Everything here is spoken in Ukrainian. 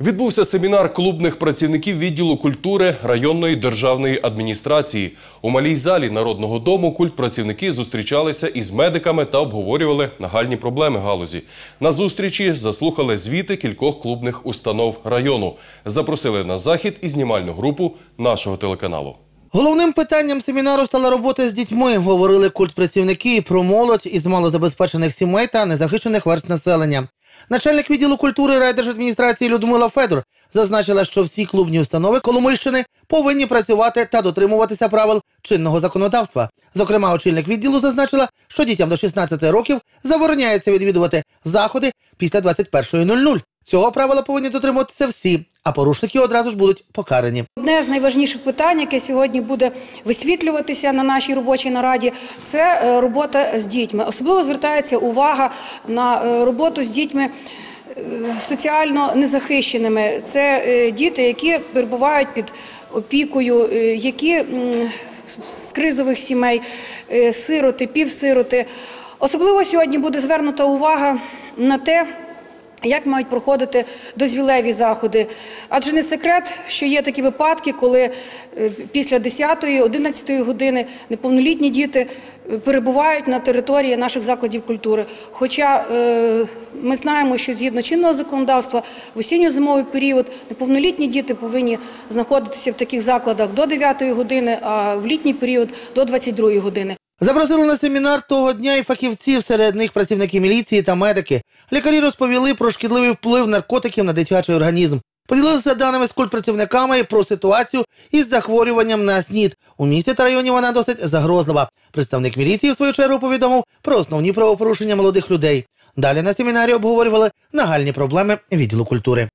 Відбувся семінар клубних працівників відділу культури районної державної адміністрації. У малій залі Народного дому культпрацівники зустрічалися із медиками та обговорювали нагальні проблеми галузі. На зустрічі заслухали звіти кількох клубних установ району. Запросили на захід і знімальну групу нашого телеканалу. Головним питанням семінару стала робота з дітьми. Говорили культпрацівники про молодь із малозабезпечених сімей та незахищених верст населення. Начальник відділу культури райдержадміністрації Людмила Федор зазначила, що всі клубні установи Коломийщини повинні працювати та дотримуватися правил чинного законодавства. Зокрема, очільник відділу зазначила, що дітям до 16 років забороняється відвідувати заходи після 21.00. Цього правила повинні дотримуватися всі, а порушники одразу ж будуть покарані. Одне з найважливіших питань, яке сьогодні буде висвітлюватися на нашій робочій нараді, це е, робота з дітьми. Особливо звертається увага на е, роботу з дітьми. е, Соціально незахищеними це діти, які перебувають під опікою, які з кризових сімей, сироти, півсироти. Особливо сьогодні буде звернута увага на те, як мають проходити дозвілеві заходи? Адже не секрет, що є такі випадки, коли е, після 10-11 години неповнолітні діти е, перебувають на території наших закладів культури. Хоча е, ми знаємо, що згідно чинного законодавства в осінньо-зимовий період неповнолітні діти повинні знаходитися в таких закладах до 9 години, а в літній період до 22 години. Запросили на семінар того дня і фахівців, серед них працівники міліції та медики. Лікарі розповіли про шкідливий вплив наркотиків на дитячий організм. Поділилися даними з культпрацівниками про ситуацію із захворюванням на СНІД. У місті та районі вона досить загрозлива. Представник міліції в свою чергу повідомив про основні правопорушення молодих людей. Далі на семінарі обговорювали нагальні проблеми відділу культури.